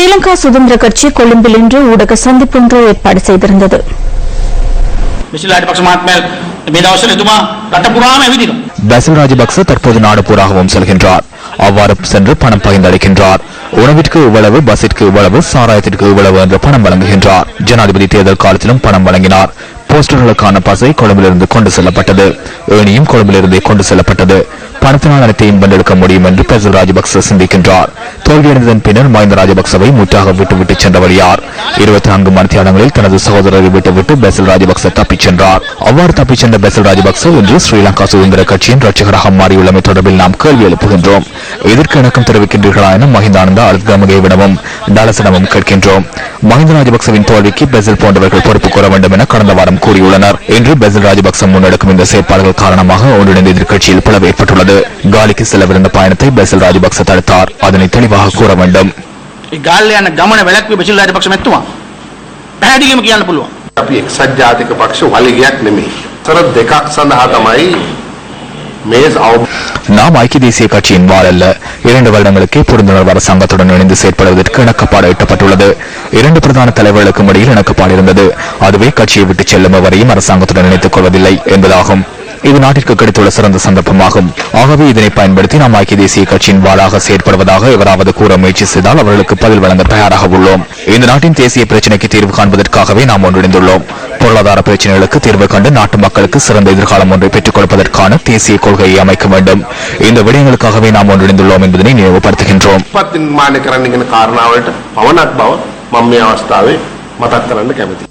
ஸ்ரீலங்கா சுதந்திர கட்சி கொழும்பில் இன்று ஊடக சந்திப்பொன்று ஏற்பாடு செய்திருந்தது. பசில் ராஜபக்ச தற்போது நாடு பூராகவும் செல்கின்றார். அவ்வாறு சென்று பணம் பகிர்ந்தளிக்கின்றார் உணவிற்கு இவ்வளவு பஸ்ஸிற்கு இவ்வளவு சாராயத்திற்கு இவ்வளவு என்று பணம் வழங்குகின்றார். ஜனாதிபதி தேர்தல் காலத்திலும் பணம் வழங்கினார். போஸ்டர்களுக்கான பசை கொழும்பிலிருந்து கொண்டு செல்லப்பட்டது. ஏனியும் கொழும்பிலிருந்தே கொண்டு செல்லப்பட்டது. பணத்தினால் அனைத்தையும் வென்றெடுக்க முடியும் என்று பெசல் ராஜபக்ச சிந்திக்கின்றார். தோல்வியடைந்ததன் பின்னர் மஹிந்த ராஜபக்சவை முற்றாக விட்டுவிட்டு சென்றவர் யார் இருபத்தி நான்கு மணித்தியாலங்களில் தனது சகோதரரை விட்டுவிட்டு பெசல் ராஜபக்ச தப்பிச் சென்றார். அவ்வாறு தப்பிச் சென்ற பெசல் ராஜபக்ச இன்று ஸ்ரீலங்கா சுதந்திர கட்சியின் ரட்சகராக மாறியுள்ளமை தொடர்பில் நாம் கேள்வி எழுப்புகின்றோம். இதற்கு இணக்கம் தெரிவிக்கின்றீர்களா என மஹிந்தானந்த அல்கமகேவிடமும் டாலசிடமும் கேட்கின்றோம். மஹிந்த ராஜபக்சவின் தோல்விக்கு பெசல் போன்றவர்கள் பொறுப்பு கூற வேண்டும் என கடந்த வாரம் கூறியுள்ளனர். இன்று பெசல் ராஜபக்ச முன்னெடுக்கும் இந்த செயற்பாடுகள் காரணமாக ஒன்றிணைந்த எதிர்க்கட்சியில் பிளவு ஏற்பட்டுள்ளது. காலிக்கு செல்லவிருந்த பயணத்தை பெசல் ராஜபக்ச தடுத்தார் அதனை தெளிவாக கூற வேண்டும் ඒ ගාල්ල යන ගමන වැළැක්වුවේ බසිල් රාජපක්ෂ මැතිතුමා. පැහැදිලිවම කියන්න පුළුවන්. අපි එක්සත් ජාතික පක්ෂ වලිගයක් නෙමෙයි. සර දෙකක් සඳහා තමයි මේ අවබෝධ நாம் ஐக்கிய தேசிய கட்சியின் வாள் அல்ல இரண்டு வருடங்களுக்கே புரிந்துணர்வு அரசாங்கத்துடன் இணைந்து செயற்படுவதற்கு இணக்கப்பாடு எட்டப்பட்டுள்ளது இரண்டு பிரதான தலைவர்களுக்கும் இடையில் இணக்கப்பாடு இருந்தது அதுவே கட்சியை விட்டு செல்லும் வரையும் அரசாங்கத்துடன் இணைத்துக் கொள்வதில்லை என்பதாகும் இது நாட்டிற்கு கிடைத்துள்ள சிறந்த சந்தர்ப்பமாகும் ஆகவே இதனை பயன்படுத்தி நாம் ஐக்கிய தேசிய கட்சியின் வாளாக செயற்படுவதாக எவராவது கூற முயற்சி செய்தால் அவர்களுக்கு பதில் வழங்க தயாராக உள்ளோம் இந்த நாட்டின் தேசிய பிரச்சினைக்கு தீர்வு காண்பதற்காகவே நாம் ஒன்றிணைந்துள்ளோம் பொருளாதார பிரச்சனைகளுக்கு தீர்வு கண்டு நாட்டு மக்களுக்கு சிறந்த எதிர்காலம் ஒன்றை பெற்றுக் கொடுப்பதற்கான தேசிய கொள்கையை அமைக்க வேண்டும் இந்த விடயங்களுக்காகவே நாம் ஒன்றிணைந்துள்ளோம் என்பதனை நினைவுபடுத்துகின்றோம் පත් නිර්මාණය කරන්න ඉගෙන කාරණාවලට පවණක් බව මම මේ අවස්ථාවේ මතක් කරන්න කැමතියි.